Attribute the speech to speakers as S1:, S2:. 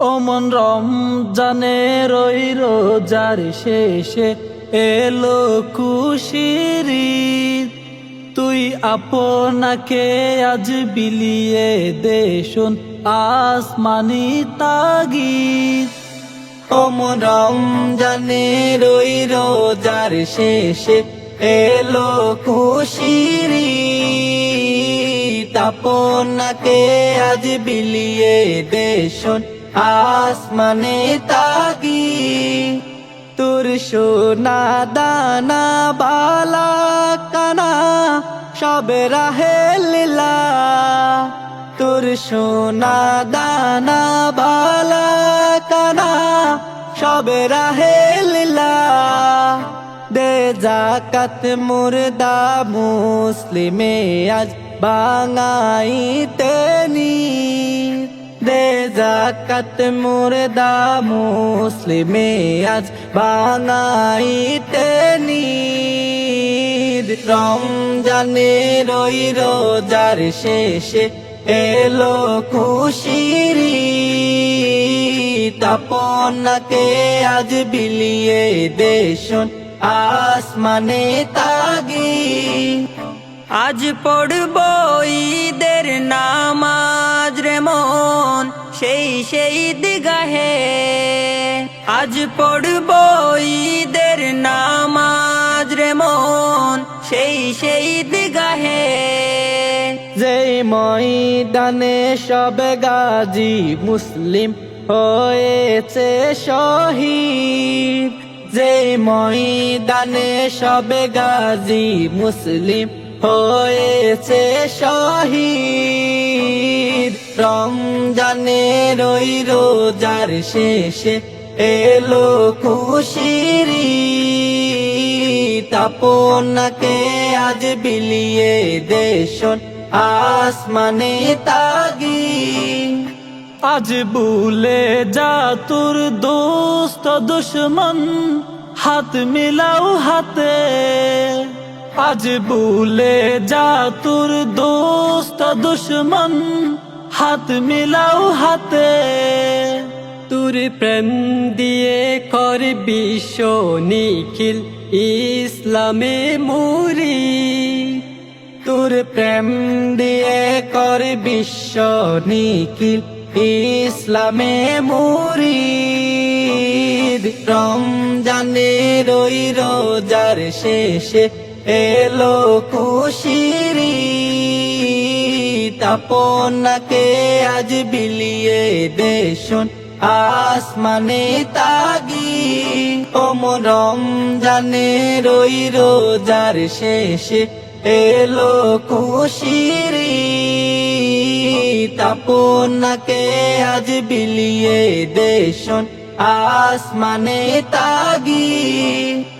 S1: অমন রমজানে রই রোজার শেষে এলো খুশিরি তুই আপনাকে আজ বিলিয়ে দেশুন আসমানি তাগিদ।
S2: অমন রমজানে রই রোজার শেষে এলো খুশিরি তাপনাকে আজ বিলিয়ে দেশন আসমানে তাগি তোর সোনা দানা বালা কানা সবে রাহে লীলা তোর সোনা দানা বালা কানা সবে রাহে লীলা দে জাকাত মুর্দা মুসলিমে আজ বাঙাইতে নি দে জাকাত মুর্দা মুসলিমে আজ বাঙাইতে নি রমজানে রই রোজার শেষে এলো খুশিরি তাপনাকে আজ বিলিয়ে দেশন আসমানে তাগি
S3: আজ পড়ব ঈদের মন সেই সেই দিগাহে। আজ পড়ব ঈদের নামাজ রে মন, সেই সেই দিগাহে।
S2: যেই ময়দানে সব গাজী মুসলিম হয়েছে শহীদ, যেই ময়দানে সব গাজী মুসলিম হয়েছে শহীদ। রমজানে রই রোজার শেষে এলো খুশিরি তাপনাকে আজ বিলিয়ে দেশন আসমানে তাগি
S1: আজ ভুলে যা তোর দোস্ত দুশ্মন, হাত মিলাও হাতে। আজ ভুলে যা তোর দোস্ত দুশ্মন। হাত মিলাও হাতে।
S3: তোর প্রেম দিয়ে কর বিশ্ব নিখিল ইসলামে মুরি।
S2: তোর প্রেম দিয়ে কর বিশ্ব নিখিল ইসলামে মুরিদ রমজানে রই রোজার শেষে এলো খুশিরি তাপনাকে আজ বিলিয়ে দেশন আসমানে তাগি। ওমন রমজানে রই রোজার শেষে এলো খুশিরি তাপনাকে আজ বিলিয়ে দেশন আসমানে তাগি।